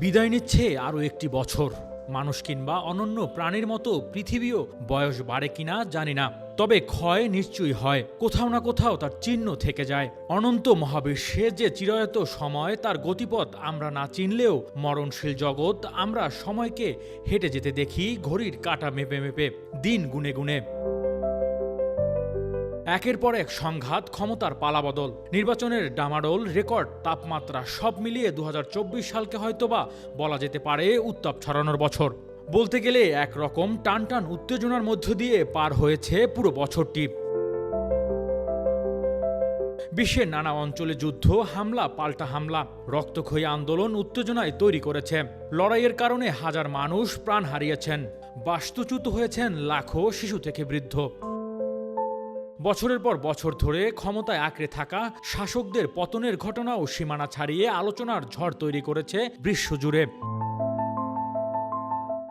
বিদায় নিচ্ছে আরও একটি বছর। মানুষ কিংবা অনন্য প্রাণীর মতো পৃথিবীও বয়স বাড়ে কিনা জানি না। তবে ক্ষয় নিশ্চয়ই হয়। কোথাও না কোথাও তার চিহ্ন থেকে যায়। অনন্ত মহাবিশ্বে যে চিরায়ত সময়, তার গতিপথ আমরা না চিনলেও মরণশীল জগৎ আমরা সময়কে হেঁটে যেতে দেখি, ঘড়ির কাটা মেপে মেপে, দিন গুনে গুনে। একের পর এক সংঘাত, ক্ষমতার পালাবদল। নির্বাচনের ডামাডোল রেকর্ড, তাপমাত্রা সব মিলিয়ে দু হাজার চব্বিশ সালকে হয়তোবা বলা যেতে পারে উত্তাপ ছড়ানোর বছর। বলতে গেলে একরকম টান টান উত্তেজনার মধ্য দিয়ে পার হয়েছে পুরো বছরটি। বিশ্বের নানা অঞ্চলে যুদ্ধ, হামলা, পাল্টা হামলা, রক্তক্ষয়ী আন্দোলন উত্তেজনায় তৈরি করেছে। লড়াইয়ের কারণে হাজার মানুষ প্রাণ হারিয়েছেন। বাস্তুচ্যুত হয়েছেন লাখো শিশু থেকে বৃদ্ধ। বছরের পর বছর ধরে ক্ষমতায় আঁকড়ে থাকা শাসকদের পতনের ঘটনাও সীমানা ছাড়িয়ে আলোচনার ঝড় তৈরি করেছে বিশ্বজুড়ে।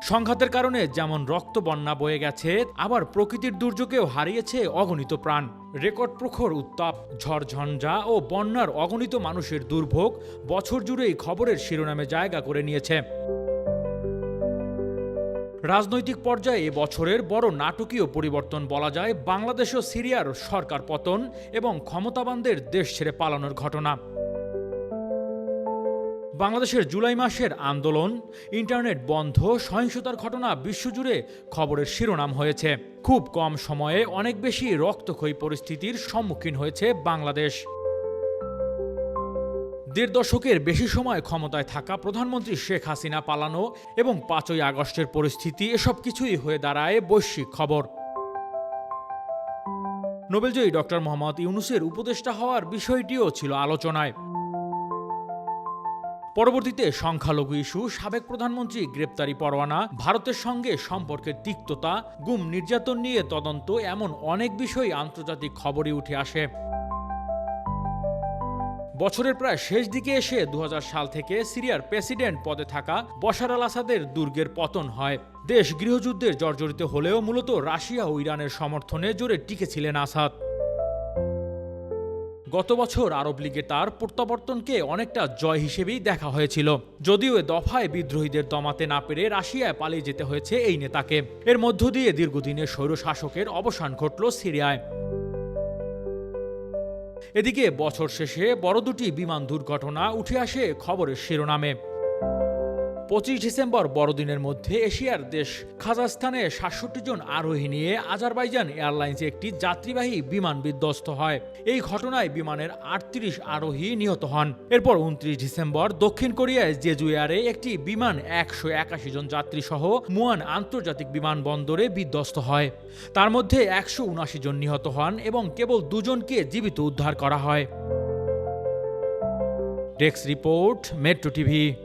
সংঘাতের কারণে যেমন রক্ত বন্যা বয়ে গেছে, আবার প্রকৃতির দুর্যোগেও হারিয়েছে অগণিত প্রাণ। রেকর্ড প্রখর উত্তাপ ঝড়ঝঞ্ঝা ও বন্যার অগণিত মানুষের দুর্ভোগ বছর জুড়েই খবরের শিরোনামে জায়গা করে নিয়েছে। রাজনৈতিক পর্যায়ে বছরের বড় নাটকীয় পরিবর্তন বলা যায় বাংলাদেশ ও সিরিয়ার সরকার পতন এবং ক্ষমতাবানদের দেশ ছেড়ে পালানোর ঘটনা। বাংলাদেশের জুলাই মাসের আন্দোলন, ইন্টারনেট বন্ধ, সহিংসতার ঘটনা, বিশ্বজুড়ে খবরের শিরোনাম হয়েছে। খুব কম সময়ে অনেক বেশি রক্তক্ষয়ী পরিস্থিতির সম্মুখীন হয়েছে বাংলাদেশ। দেড় দশকের বেশি সময় ক্ষমতায় থাকা প্রধানমন্ত্রী শেখ হাসিনা পালানো এবং পাঁচই আগস্টের পরিস্থিতি, এসব কিছুই হয়ে দাঁড়ায় বৈশ্বিক খবর। নোবেলজয়ী ডক্টর মোহাম্মদ ইউনুসের উপদেষ্টা হওয়ার বিষয়টিও ছিল আলোচনায়। পরবর্তীতে সংখ্যালঘু ইস্যু, সাবেক প্রধানমন্ত্রী গ্রেপ্তারি পরোয়ানা, ভারতের সঙ্গে সম্পর্কের তিক্ততা, গুম নির্যাতন নিয়ে তদন্ত, এমন অনেক বিষয় আন্তর্জাতিক খবরে উঠে আসে। বছরের প্রায় শেষ দিকে এসে দু হাজার সাল থেকে সিরিয়ার প্রেসিডেন্ট পদে থাকা বশার আল আসাদের দুর্গের পতন হয়। দেশ গৃহযুদ্ধের জর্জরিত হলেও মূলত রাশিয়া ও ইরানের সমর্থনে জোরে টিকেছিলেন আসাদ। গত বছর আরব লীগে তার প্রত্যাবর্তনকে অনেকটা জয় হিসেবেই দেখা হয়েছিল। যদিও এ দফায় বিদ্রোহীদের দমাতে না পেরে রাশিয়ায় পালিয়ে যেতে হয়েছে এই নেতাকে। এর মধ্য দিয়ে দীর্ঘদিনের স্বৈরশাসকের অবসান ঘটল সিরিয়ায়। এদিকে বছর শেষে বড় দুটি বিমান দুর্ঘটনা উঠে আসে খবরের শিরোনামে। পঁচিশ ডিসেম্বর বড়দিনের মধ্যে এশিয়ার দেশ কাজাখস্তানে সাতষট্টি জন আরোহী নিয়ে আজারবাইজান এয়ারলাইন্সে একটি যাত্রীবাহী বিমান বিধ্বস্ত হয়। এই ঘটনায় বিমানের আটত্রিশ আরোহী নিহত হন। এরপর উনত্রিশ ডিসেম্বর দক্ষিণ কোরিয়ায় জেজু এয়ারে একটি বিমান একশো একাশি জন যাত্রী সহ মুয়ান আন্তর্জাতিক বিমানবন্দরে বিধ্বস্ত হয়। তার মধ্যে একশো উনাশি জন নিহত হন এবং কেবল দুজনকে জীবিত উদ্ধার করা হয়। Desk report, metro TV.